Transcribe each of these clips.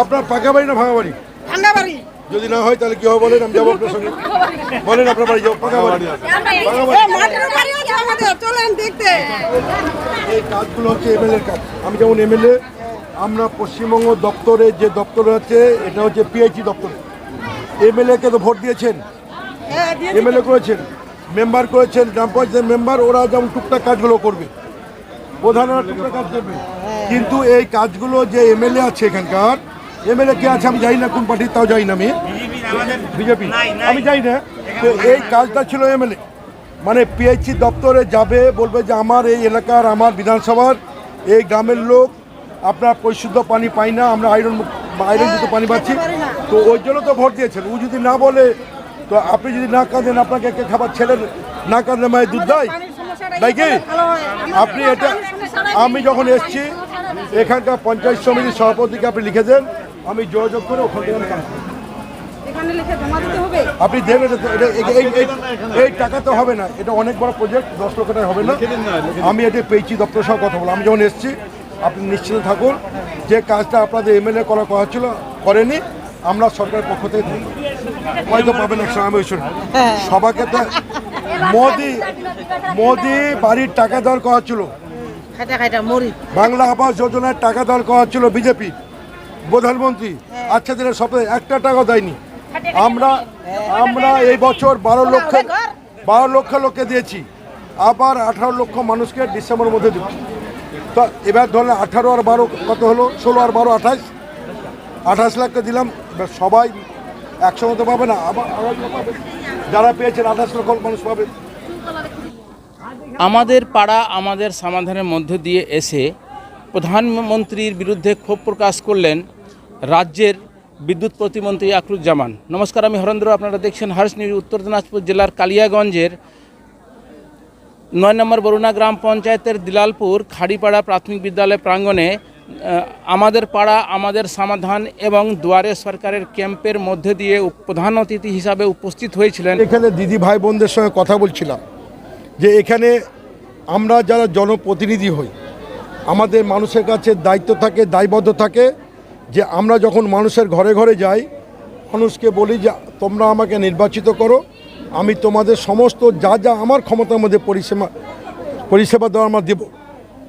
আপনার পাকা বাড়ি না ভাঙা বাড়ি? ভাঙা বাড়ি যদি না হয় তাহলে কি হবে বলেন? আমি যাব আপনার সঙ্গে। বলেন আপনার বাড়ি যাব। পাকা বাড়ি। এই- কাজগুলো হচ্ছে এমএলএর কাজ। আমি যেমন এমএলএ, আমরা পশ্চিমবঙ্গ দপ্তরে যে দপ্তর আছে, এটা হচ্ছে পিএইচি দপ্তর। এমএলএ কে তো ভোট দিয়েছেন? দিয়ে এমএলএ করেছেন। মেম্বার করেছেন, গ্রাম পঞ্চায়েত মেম্বার, ওরা যেমন টুকটাক কাজগুলো করবে। প্রধানরা টুকটাক কাজ করবে। কিন্তু এই কাজগুলো যে এমএলএ আছে এখানকার, এমএলএ কে আছে আমি জানি না, কোন পার্টির তাও জানি না আমি। বিজেপি। আমি জানি না, তো এই কাজটা ছিল এমএলএ। মানে পিএইচি দপ্তরে যাবে, বলবে যে আমার এই এলাকার, আমার বিধানসভার, এই গ্রামের লোক, আপনার পরিশুদ্ধ পানি পাই না, আমরা আয়রন আয়রন যুক্ত পানি পাচ্ছি। তো ওই জন্য তো ভোট দিয়েছেন। ও যদি না বলে তো আপনি যদি না কাঁদেন আপনাকে একটা খাবার ছেলের না কাঁদলে মায়ের দুধ দেয়? তাই কি? আপনি এটা আমি যখন এসছি এখানকার পঞ্চায়েত সমিতির সভাপতিকে আপনি লিখে দেন আমি যোগাযোগ করে ওখান থেকে কাজ করব। এখানে লিখে জমা দিতে হবে? আপনি এটা এই- টাকা তো হবে না। এটা অনেক বড় প্রজেক্ট দশ লক্ষ টাকা হবে না। আমি এটা পেয়েছি দপ্তর সহ কথা বললাম আমি যখন এসেছি আপনি নিশ্চিন্ত থাকুন যে কাজটা আপনাদের এমএলএ করা কথা ছিল করেনি। আমরা সরকারের পক্ষ থেকে। হয়তো পাবেন এক সময় আমি ওই শুনি। সবাইকে তো মোদি মোদি বাড়ির টাকা দেওয়ার কথা ছিল বাংলা আবাস যোজনার টাকা দেওয়ার কথা ছিল বিজেপি প্রধানমন্ত্রী। আচ্ছা দিনের সপ্তাহে একটা টাকা দেয়নি। আমরা আমরা এই বছর বারো লক্ষ বারো লক্ষ লোককে দিয়েছি। আবার আঠারো লক্ষ মানুষকে ডিসেম্বরের মধ্যে দিচ্ছি। তো এবার ধরলে আঠারো আর বারো কত হলো? ষোলো আর বারো আঠাশ। আঠাশ লাখকে দিলাম। সবাই একসঙ্গে তো পাবে না যারা পেয়েছেন আঠাশ লক্ষ মানুষ পাবে। আমাদের পাড়া আমাদের সমাধানের মধ্য দিয়ে এসে প্রধানমন্ত্রীর বিরুদ্ধে ক্ষোভ প্রকাশ করলেন রাজ্যের বিদ্যুৎ প্রতিমন্ত্রী আকরুজ্জামান নমস্কার, আমি হরেন্দ্র, আপনারা দেখছেন হার্স নিউজ, উত্তর দিনাজপুর জেলার কালিয়াগঞ্জের নয় নম্বর বরুণা গ্রাম পঞ্চায়েতের দিলালপুর, খাড়িপাড়া প্রাথমিক বিদ্যালয় প্রাঙ্গণে আমাদের পাড়া, আমাদের সমাধান এবং দুয়ারে সরকারের ক্যাম্পের মধ্যে দিয়ে প্রধান অতিথি হিসাবে উপস্থিত হয়েছিলেন। এখানে দিদি ভাই বোনদের সঙ্গে কথা বলছিলাম যে এখানে আমরা যারা জনপ্রতিনিধি হই, আমাদের মানুষের কাছে দায়িত্ব থাকে, দায়বদ্ধ থাকে যে আমরা যখন মানুষের ঘরে ঘরে যাই, মানুষকে বলি যে তোমরা আমাকে নির্বাচিত করো, আমি তোমাদের সমস্ত যা যা আমার ক্ষমতার মধ্যে পরিষেবা পরিষেবা দেওয়া আমরা দেবো।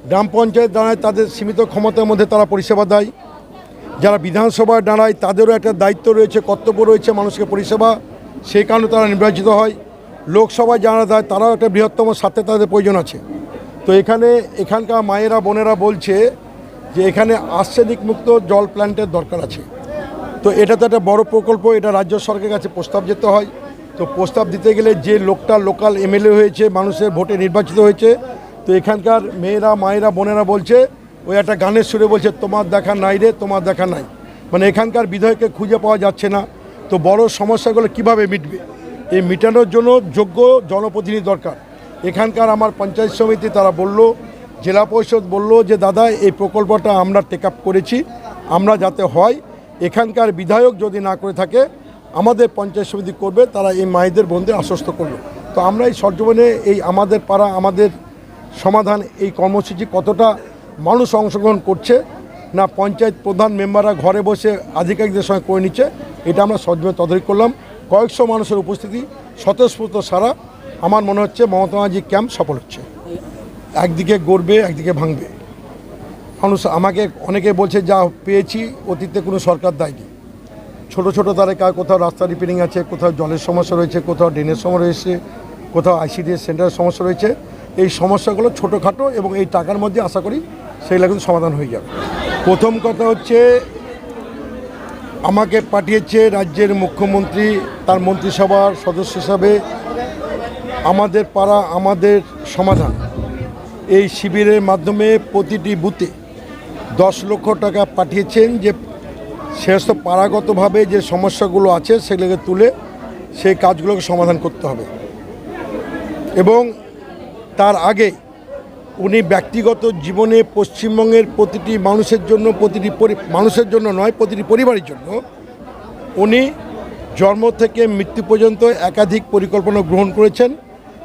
গ্রাম পঞ্চায়েত দাঁড়ায় তাদের সীমিত ক্ষমতার মধ্যে তারা পরিষেবা দেয়। যারা বিধানসভায় দাঁড়ায় তাদেরও একটা দায়িত্ব রয়েছে, কর্তব্য রয়েছে মানুষকে পরিষেবা। সেই কারণে তারা নির্বাচিত হয়। লোকসভায় যারা দেয় তারাও একটা বৃহত্তম স্বার্থে তাদের প্রয়োজন আছে। তো এখানে এখানকার মায়েরা, বোনেরা বলছে যে এখানে আর্সেনিক মুক্ত জল প্ল্যান্টের দরকার আছে। তো এটা তো একটা বড় প্রকল্প, এটা রাজ্য সরকারের কাছে প্রস্তাব যেতে হয়। তো প্রস্তাব দিতে গেলে যে লোকটা লোকাল এমএলএ হয়েছে, মানুষের ভোটে নির্বাচিত হয়েছে তো এখানকার মেয়েরা, মায়েরা, বোনেরা বলছে, ওই একটা গানের সুরে বলছে, তোমার দেখা নাই রে, তোমার দেখা নাই। মানে এখানকার বিধায়ককে খুঁজে পাওয়া যাচ্ছে না। তো বড় সমস্যাগুলো কীভাবে মিটবে? এই মিটানোর জন্য যোগ্য জনপ্রতিনিধি দরকার। এখানকার আমার পঞ্চায়েত সমিতি তারা বলল, জেলা পরিষদ বলল যে, দাদা, এই প্রকল্পটা আমরা টেক আপ করেছি, আমরা যাতে হয়, এখানকার বিধায়ক যদি না করে থাকে, আমাদের পঞ্চায়েত সমিতি করবে, তারা এই মায়েদের বোনদের আশ্বস্ত করল। তো আমরা এই সরজীবনে এই আমাদের পাড়া, আমাদের সমাধান এই কর্মসূচি কতটা মানুষ অংশগ্রহণ করছে না পঞ্চায়েত প্রধান মেম্বাররা ঘরে বসে আধিকারিকদের সঙ্গে করে নিচ্ছে, এটা আমরা সরজীবনে তদারকি করলাম। কয়েকশো মানুষের উপস্থিতি স্বতঃস্ফূর্ত সারা আমার মনে হচ্ছে মমতা ব্যানার্জি ক্যাম্প সফল হচ্ছে। একদিকে গড়বে, একদিকে ভাঙবে। মানুষ আমাকে অনেকে বলছে, যা পেয়েছি, অতীতে কোনো সরকার দেয়নি। ছোট ছোট তারে কার কোথাও রাস্তা রিপেয়ারিং আছে, কোথাও জলের সমস্যা রয়েছে, কোথাও ড্রেনের সমস্যা রয়েছে, কোথাও আইসিডিএস সেন্টারের সমস্যা রয়েছে। এই সমস্যাগুলো ছোটোখাটো এবং এই টাকার মধ্যে আশা করি সেইগুলো কিন্তু সমাধান হয়ে যাবে। প্রথম কথা হচ্ছে, আমাকে পাঠিয়েছে রাজ্যের মুখ্যমন্ত্রী, তার মন্ত্রিসভার সদস্য হিসাবে আমাদের পাড়া, আমাদের সমাধান। এই শিবিরের মাধ্যমে প্রতিটি বুথে দশ লক্ষ টাকা পাঠিয়েছেন যে সমস্ত পাড়াগতভাবে যে সমস্যাগুলো আছে সেগুলোকে তুলে সেই কাজগুলোকে সমাধান করতে হবে। এবং তার আগে উনি ব্যক্তিগত জীবনে পশ্চিমবঙ্গের প্রতিটি মানুষের জন্য, প্রতিটি পরি- মানুষের জন্য নয়, প্রতিটি পরিবারের জন্য উনি জন্ম থেকে মৃত্যু পর্যন্ত একাধিক পরিকল্পনা গ্রহণ করেছেন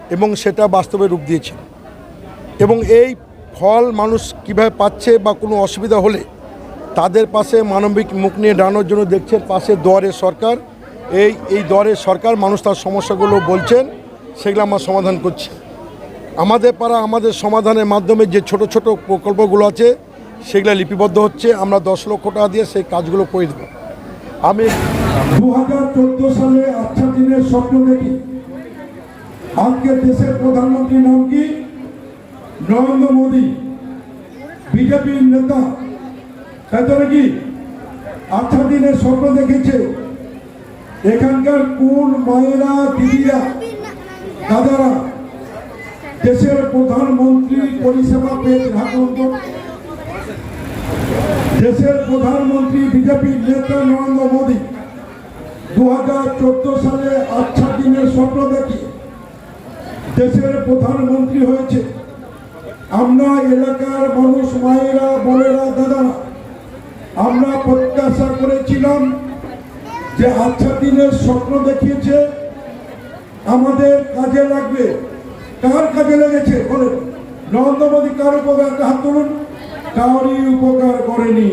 এবং সেটা বাস্তবে রূপ দিয়েছেন। এবং এই ফল মানুষ কীভাবে পাচ্ছে বা কোনো অসুবিধা হলে তাদের পাশে মানবিক মুখ নিয়ে দাঁড়ানোর জন্য দেখছেন, পাশে দুয়ারে সরকার। এই এই দুয়ারে সরকার মানুষ তার সমস্যাগুলো বলছেন, সেগুলো আমরা সমাধান করছি। আমাদের পাড়া, আমাদের সমাধানের মাধ্যমে যে ছোট ছোট প্রকল্পগুলো আছে, সেগুলো লিপিবদ্ধ হচ্ছে। আমরা দশ লক্ষ টাকা দিয়ে সেই কাজগুলো করে দেবো। আমি দু হাজার চোদ্দ সালে আচ্ছা দিনের স্বপ্ন দেখি। আজকে দেশের প্রধানমন্ত্রীর নাম কি? নরেন্দ্র মোদী। বিজেপির নেতা। তাই নাকি? আচ্ছা দিনের স্বপ্ন দেখেছে। এখানকার কোন মায়েরা, দিদিরা, দাদারা দেশের প্রধানমন্ত্রী পরিষেবা পেয়েছে হাতুন দেশের প্রধানমন্ত্রী বিজেপির নেতা নরেন্দ্র মোদী দু হাজার চোদ্দ সালে আচ্ছা দিনের স্বপ্ন দেখি দেশের প্রধানমন্ত্রী হয়েছে। আমরা এলাকার মানুষ, মায়েরা, বোনেরা, দাদারা, আমরা প্রত্যাশা করেছিলাম যে আচ্ছা দিনের স্বপ্ন দেখিয়েছে। আমাদের কাজে লাগবে। কার কাজে লেগেছে? বলেন। নরেন্দ্র মোদী কার উপকার? হাত তুলুন। কারই উপকার করেনি।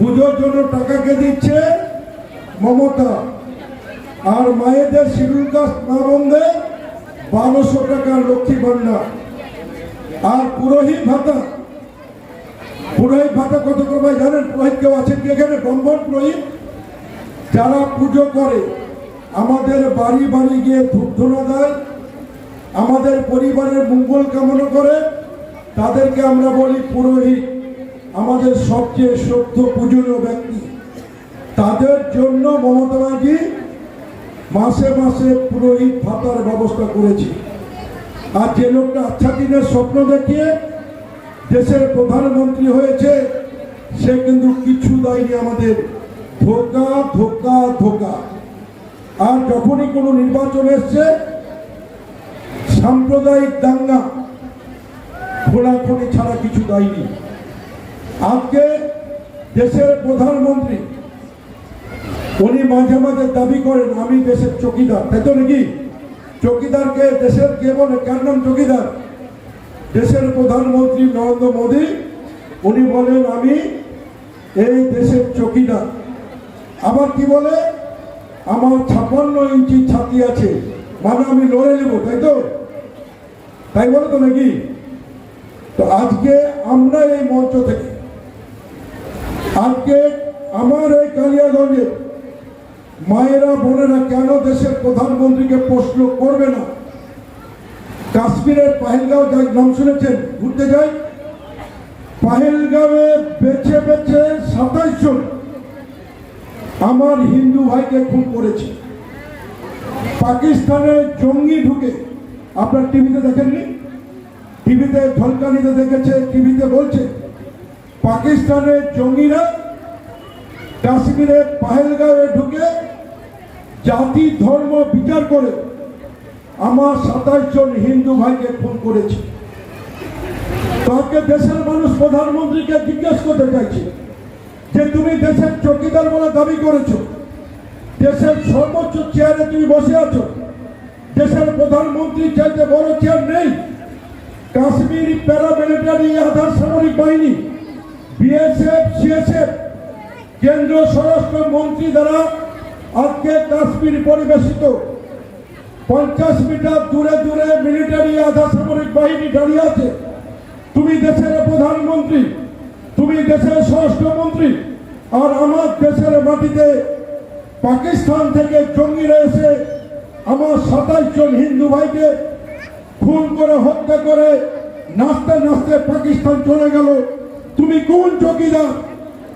পুজোর জন্য টাকা কে দিচ্ছে? মমতা। আর মায়েদের শিডিউল কাস্ট মা বন্ধে বারোশো টাকা লক্ষ্মী ভান্ডার আর পুরোহিত ভাতা। পুরোহিত ভাতা কত করবে জানেন? পুরোহিত কেউ আছেন কি এখানে? ব্রাহ্মণ পুরোহিত। যারা পুজো করে, আমাদের বাড়ি বাড়ি গিয়ে ধূপ ধুনা দেয়। আমাদের পরিবারের মঙ্গল কামনা করে তাদেরকে আমরা বলি পুরোহিত, আমাদের সবচেয়ে শ্রদ্ধ পূজনীয় ব্যক্তি। তাদের জন্য মমতা মাসে মাসে পুরোহিত ভাতার ব্যবস্থা করেছে। আর যে লোকটা আচ্ছা দিনের স্বপ্ন দেখিয়ে দেশের প্রধানমন্ত্রী হয়েছে, সে কিন্তু কিছু দেয়নি আমাদের। ধোকা ধোকা ধোকা। আর যখনই কোনো নির্বাচন এসছে সাম্প্রদায়িক দাঙ্গা খোলাখুলি ছাড়া কিছু দেয়নি আজকে দেশের প্রধানমন্ত্রী, উনি মাঝে মাঝে দাবি করেন, আমি দেশের চকিদার। তাই তো নাকি চকিদারকে দেশের কে বলে? কার নাম চকিদার? দেশের প্রধানমন্ত্রী নরেন্দ্র মোদী, উনি বলেন, আমি এই দেশের চকিদার। আবার কি বলে? আমার ছাপান্ন ইঞ্চি ছাতি আছে। মানে আমি লড়ে নেব, তাই তো? তাই বলে তো নাকি? তো আজকে আমরা এই মঞ্চ থেকে, আজকে আমার এই কালিয়াগঞ্জে মায়েরা বোনেরা কেন দেশের প্রধানমন্ত্রীকে প্রশ্ন করবে না? কাশ্মীরের পাহেলগাঁও যাই নাম শুনেছেন, ঘুরতে যাই? পাহেলগাঁওয়ে বেছে বেছে সাতাইশ জন আমার হিন্দু ভাইকে খুন করেছে। পাকিস্তানে জঙ্গি ঢুকে আপনার টিভিতে দেখেননি? টিভিতে ঝলকানিতে দেখেছে, টিভিতে বলছে, পাকিস্তানের জঙ্গিরা কাশ্মীরে পাহেলগাঁওয়ে ঢুকে জাতি, ধর্ম বিচার করে আমার সাতাশ জন হিন্দু ভাইকে খুন করেছে। তাকে দেশের মানুষ প্রধানমন্ত্রীকে জিজ্ঞেস করতে চাইছে যে, তুমি দেশের চৌকিদার বলে দাবি করেছ, দেশের সর্বোচ্চ চেয়ারে তুমি বসে আছো দেশের প্রধানমন্ত্রী চাইতে বড় চেয়ার নেই। কাশ্মীরি প্যারামিলিটারি আধার সামরিক বাহিনী বিএসএফ সিএসএফ কেন্দ্রীয় স্বরাষ্ট্র মন্ত্রী দ্বারা আজকে কাশ্মীর পরিবেশিত। পঞ্চাশ মিটার দূরে দূরে মিলিটারি আধা সামরিক বাহিনী দাঁড়িয়ে আছে। তুমি দেশের প্রধানমন্ত্রী, তুমি দেশের স্বরাষ্ট্রমন্ত্রী আর আমার দেশের মাটিতে পাকিস্তান থেকে জঙ্গিরা এসে আমার সাতাইশ জন হিন্দু ভাইকে খুন করে, হত্যা করে, নাচতে নাচতে পাকিস্তান চলে গেল। তুমি কোন চৌকিদার?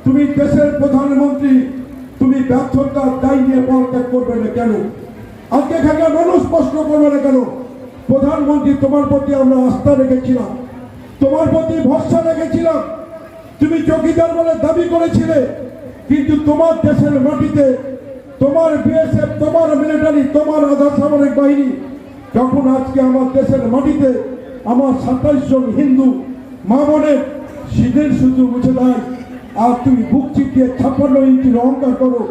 তুমি দেশের প্রধানমন্ত্রী। তুমি ব্যর্থতার দায় নিয়ে পদত্যাগ করবে না কেন? আজকে এখানে মানুষ প্রশ্ন করবে না কেন? প্রধানমন্ত্রী, তোমার প্রতি আমরা আস্থা রেখেছিলাম। তোমার প্রতি ভরসা রেখেছিলাম। তুমি চৌকিদার বলে দাবি করেছিলে। কিন্তু তোমার দেশের মাটিতে তোমার বিএসএফ, তোমার মিলিটারি তোমার আধা সামরিক বাহিনী, যখন আজকে আমার দেশের মাটিতে আমার সাতাইশ জন হিন্দু মা বোনের শীতের শুধু মুছে দেয় আর তুমি বুক চিপিয়ে ছাপ্পান্ন ইঞ্চির অহংকার করো,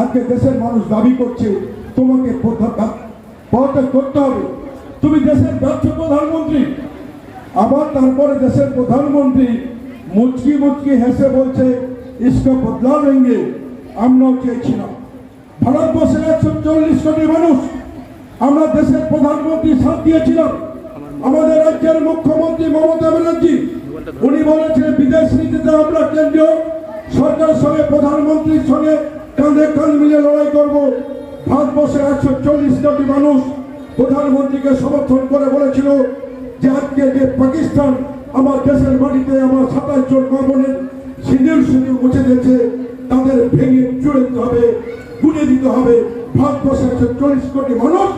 আজকে দেশের মানুষ দাবি করছে, তোমাকে পদত্যাগ করতে হবে। তুমি দেশের ব্যর্থ প্রধানমন্ত্রী, আবার তারপরে দেশের প্রধানমন্ত্রী মুচকি মুচকি হেসে বলছে, ইসকা বদলা নেঙ্গে আমরাও চেয়েছিলাম। ভারতবর্ষের একশো চল্লিশ কোটি মানুষ আমরা দেশের প্রধানমন্ত্রী সাথ দিয়েছিলাম। আমাদের রাজ্যের মুখ্যমন্ত্রী মমতা ব্যানার্জি, উনি বলেছেন, বিদেশ নীতিতে আমরা কেন্দ্রীয় সরকারের সঙ্গে প্রধানমন্ত্রীর সঙ্গে কাঁধে কাঁধ মিলে লড়াই করব। ভারতবর্ষের একশো চল্লিশ কোটি মানুষ প্রধানমন্ত্রীকে সমর্থন করে বলেছিল যে আজকে যে পাকিস্তান আমার দেশের মাটিতে আমার সাতাশ জন মামনের সিঁদুর সিঁদুর মুছে দিয়েছে, তাদের ভেঙে চুড়ে হবে। গুনে দিতে হবে। ভারতবর্ষের চল্লিশ কোটি মানুষ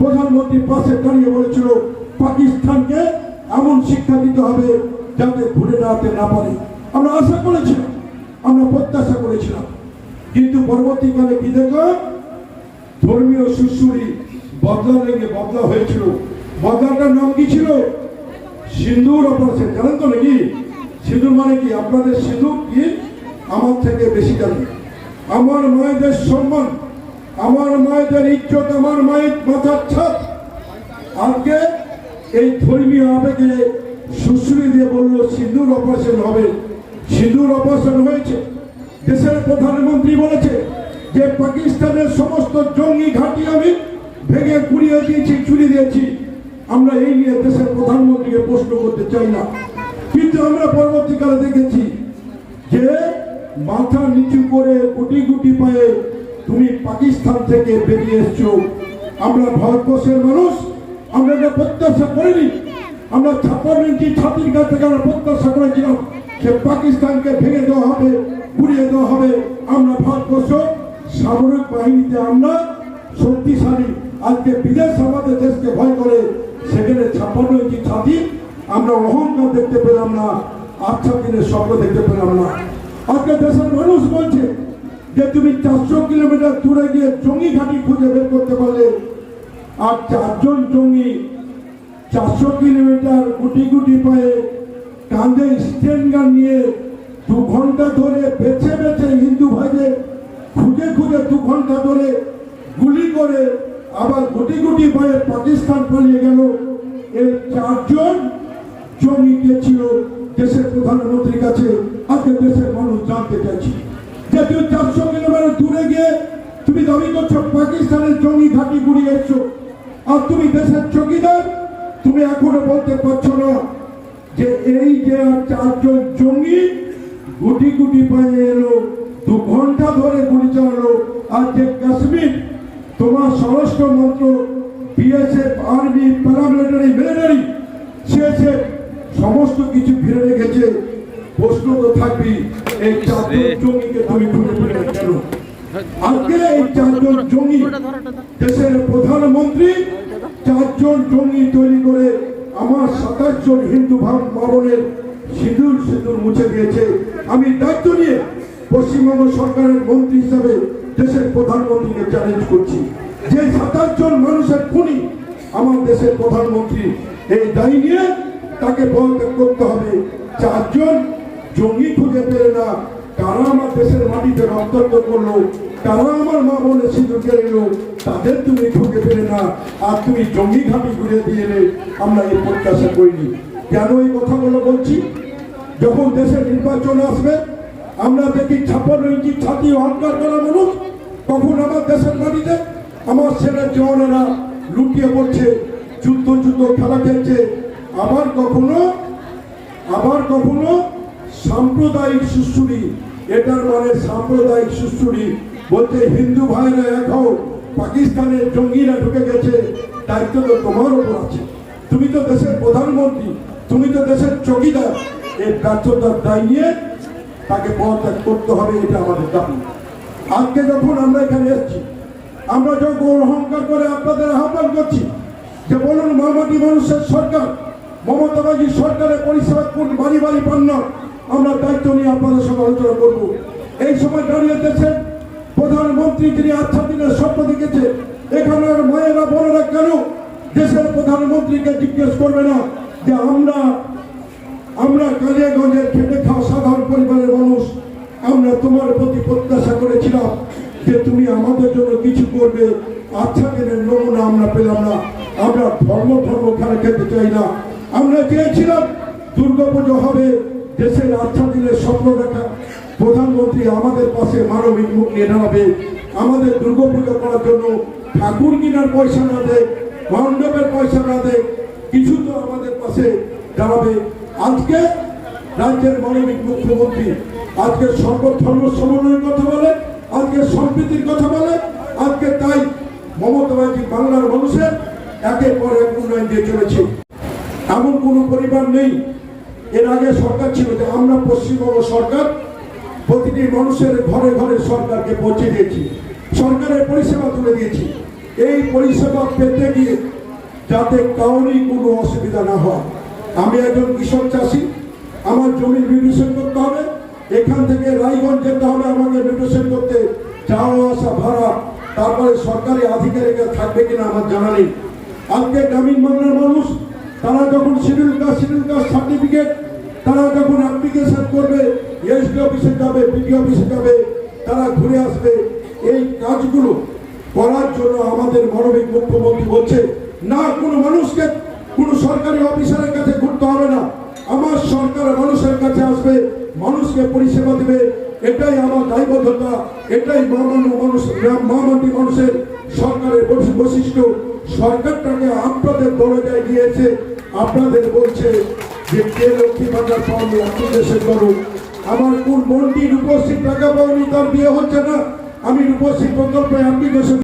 প্রধানমন্ত্রী পাশে দাঁড়িয়ে বলেছিল, পাকিস্তানকে এমন শিক্ষা দিতে হবে যাতে ঘুরে দাঁড়াতে না পারে। আমরা আশা করেছিলাম, আমরা প্রত্যাশা করেছিলাম। কিন্তু পরবর্তীকালে কি দেখলাম? ধর্মীয় সুশ্রুরি বদলা লেগে বদলা হয়েছিল। বদলাটার নাম কি ছিল? সিন্দুর অপারেশন। জানেন তো নাকি? সিঁদুর মানে কি? আপনাদের সিঁদুর কি? আমার থেকে বেশি জানে আমার মায়েদের সম্মান, আমার মায়েদের ইজ্জত, আমার মায়ের মাথার ছাদ আজকে এই ধর্মীয় আবেগে সুশ্রী দিয়ে বলল, সিঁদুর অপারেশন হবে। সিঁদুর অপারেশন হয়েছে। দেশের প্রধানমন্ত্রী বলেছে যে, পাকিস্তানের সমস্ত জঙ্গি ঘাঁটি আমি ভেঙে কুড়িয়ে দিয়েছি, চুরি দিয়েছি। আমরা এই নিয়ে দেশের প্রধানমন্ত্রীকে প্রশ্ন করতে চাই না। কিন্তু আমরা পরবর্তীকালে দেখেছি যে মাথা নিচু করে গুটি গুটি পায়ে তুমি পাকিস্তান থেকে বেরিয়ে এসছো। আমরা ভারতবর্ষের মানুষ, আমরা এটা প্রত্যাশা করিনি, আমরা ছাপ্পান্ন ইঞ্চি ছাতির কাছ থেকে আমরা প্রত্যাশা করেছিলাম, যে পাকিস্তানকে ভেঙে দেওয়া হবে, পুড়িয়ে দেওয়া হবে। আমরা ভারতবর্ষ সামরিক বাহিনীতে আমরা শক্তিশালী, আজকে বিদেশ আমাদের দেশকে ভয় করে, সেখানে ছাপ্পান্ন ইঞ্চি ছাতি, আমরা অহংকার দেখতে পেলাম না আচ্ছা দিনের স্বপ্ন দেখতে পেলাম না। আজকে দেশের মানুষ বলছে যে তুমি চারশো কিলোমিটার দূরে গিয়ে জঙ্গি ঘাঁটি খুঁজে বের করতে পারলে আর চারজন জঙ্গি চারশো কিলোমিটার গুটি গুটি পায়ে কাঁধে স্টেন গান নিয়ে দু ঘণ্টা ধরে বেছে বেছে হিন্দু ভাইদের খুঁজে খুঁজে দু ঘণ্টা ধরে গুলি করে আবার গুটি গুটি পায়ে পাকিস্তান পালিয়ে গেল। এই চারজন জঙ্গিকে ছিল দেশের প্রধানমন্ত্রীর কাছে। আজকে দেশের মানুষ জানতে চাইছে। যে তুমি চারশো কিলোমিটার দূরে গিয়ে তুমি দাবি করছ পাকিস্তানের জঙ্গি ঘাঁটি গুড়িয়ে এসছো। আর তুমি দেশের চৌকিদার তুমি এখনও বলতে পারছ না যে এই যে চারজন জঙ্গি গুটি গুটি পায়ে এলো, দু ঘণ্টা ধরে গুলি চালালো। আর যে কাশ্মীর, তোমার স্বরাষ্ট্র মন্ত্র, বিএসএফ, আর্মি, প্যারামিলিটারি, মিলিটারি সে সমস্ত কিছু ফিরে রেখেছে। প্রশ্ন তো থাকবি এই চারজন জঙ্গিকে তুমি খুঁজে কেন? আজকে এই চারজন জঙ্গি দেশের প্রধানমন্ত্রী চারজন জঙ্গি তৈরি করে আমার সাতাশ জন হিন্দু ভাব ভবনের সিঁদুর সিঁদুর মুছে দিয়েছে। আমি দায়িত্ব নিয়ে পশ্চিমবঙ্গ সরকারের মন্ত্রী হিসাবে দেশের প্রধানমন্ত্রীকে চ্যালেঞ্জ করছি। যে সাতাশ জন মানুষের খুনি আমার দেশের প্রধানমন্ত্রী এই দায়ী নিয়ে তাকে পদত্যাগ করতে হবে। চারজন জঙ্গি খুঁজে পেলে না। কারা আমার দেশের মাটিতে রক্তাক্ত করল। কারা আমার মা বোনের সিঁদুর এলো তাদের তুমি খুঁজে পেলে না। আর তুমি জঙ্গি ঘাঁটি ঘুরে দিয়ে এলে আমরা এই প্রত্যাশা করিনি। কেন এই কথাগুলো বলছি? যখন দেশের নির্বাচন আসবে, আমরা দেখি ছাপ্পান্ন ইঞ্চি ছাতি অহংকার করা মানুষ কখন আমার দেশের মাটিতে আমার ছেলের জওয়ানেরা লুকিয়ে পড়ছে, যুদ্ধ যুদ্ধ খেলা খেলছে। আবার কখনো আবার কখনো সাম্প্রদায়িক সুশ্রুরি এটার মানে সাম্প্রদায়িক সুশ্রুরি বলতে হিন্দু ভাইরা এখন পাকিস্তানের জঙ্গিরা ঢুকে গেছে দায়িত্ব তো তোমার ওপর আছে। তুমি তো দেশের প্রধানমন্ত্রী, তুমি তো দেশের চকিদার। এই ব্যর্থতার দায় নিয়ে তাকে পদত্যাগ করতে হবে, এটা আমাদের দাবি। আজকে যখন আমরা এখানে এসেছি, আমরা যখন অহংকার করে আপনাদের আহ্বান করছি যে বলুন মামাটি মানুষের সরকার, মমতা ব্যানার্জি সরকারের পরিষেবা কোন বাড়ি বাড়ি পান না আমরা দায়িত্ব নিয়ে আপনাদের সঙ্গে আলোচনা করব। এই সময় দাঁড়িয়ে দেশের প্রধানমন্ত্রী যিনি আচ্ছা দিনের স্বপ্ন দেখেছে, এখানের মায়েরা, বোনেরা কেন দেশের প্রধানমন্ত্রীকে জিজ্ঞেস করবে না যে আমরা আমরা কালিয়াগঞ্জের খেটে খাওয়া সাধারণ পরিবারের মানুষ, আমরা তোমার প্রতি প্রত্যাশা করেছিলাম যে তুমি আমাদের জন্য কিছু করবে আচ্ছা দিনের নমুনা আমরা পেলাম না, আমরা ধর্ম ধর্ম খেলা খেতে চাই না। আমরা চেয়েছিলাম দুর্গাপুজো হবে দেশের আচ্ছা স্বপ্ন দেখা প্রধানমন্ত্রী আমাদের পাশে মানবিক মুখ নিয়ে দাঁড়াবে। আমাদের দুর্গাপুজো করার জন্য ঠাকুর কেনার পয়সা না দেয়, মণ্ডপের পয়সা না দেয়, কিছু তো আমাদের পাশে দাঁড়াবে। আজকে রাজ্যের মানবিক মুখ্যমন্ত্রী, আজকে সর্বধর্ম সমন্বয়ের কথা বলে, আজকে সম্প্রীতির কথা বলে, আজকে তাই মমতা ব্যানার্জি বাংলার মানুষের একের পর এক উন্নয়ন দিয়ে চলেছে। এমন কোনো পরিবার নেই এর আগে সরকার ছিল যে আমরা পশ্চিমবঙ্গ সরকার, প্রতিটি মানুষের ঘরে ঘরে সরকারকে পৌঁছে দিয়েছি। সরকারের পরিষেবা তুলে দিয়েছি। এই পরিষেবা পেতে গিয়ে যাতে কাউরই কোনো অসুবিধা না হয়। আমি একজন কৃষক চাষি, আমার জমি মিউটেশন করতে হবে। এখান থেকে রায়গঞ্জ যেতে হবে, আমাকে মিউটেশন করতে। যাওয়া, আসা, ভাড়া, তারপরে সরকারি আধিকারিকরা থাকবে কিনা আমার জানা নেই। আজকে গ্রামীণ বাংলার মানুষ তারা যখন schedule caste schedule caste certificate, তারা যখন অ্যাপ্লিকেশন করবে এসডি অফিসে যাবে বিডি অফিসে যাবে, তারা ঘুরে আসবে। এই কাজগুলো করার জন্য আমাদের মানবিক মুখ্যমন্ত্রী বলছে, না, কোনো মানুষকে, কোনো সরকারি অফিসারের কাছে ঘুরতে হবে না। আমার সরকার মানুষের কাছে আসবে, মানুষকে পরিষেবা দেবে। এটাই আমার দায়বদ্ধতা, এটাই মামান্য মানুষ মামাটি মানুষের সরকারের বৈশিষ্ট্য। সরকারটাকে আপনাদের দরজায় দিয়েছে আপনাদের বলছে যে কে লক্ষ্মী ভান্ডার পাওনি দেশে করুক আমার কোন মন্দির উপস্থিত টাকা পাওনি, তার বিয়ে হচ্ছে না। আমি রূপশ্রী প্রকল্পে অ্যাপ্লিকেশন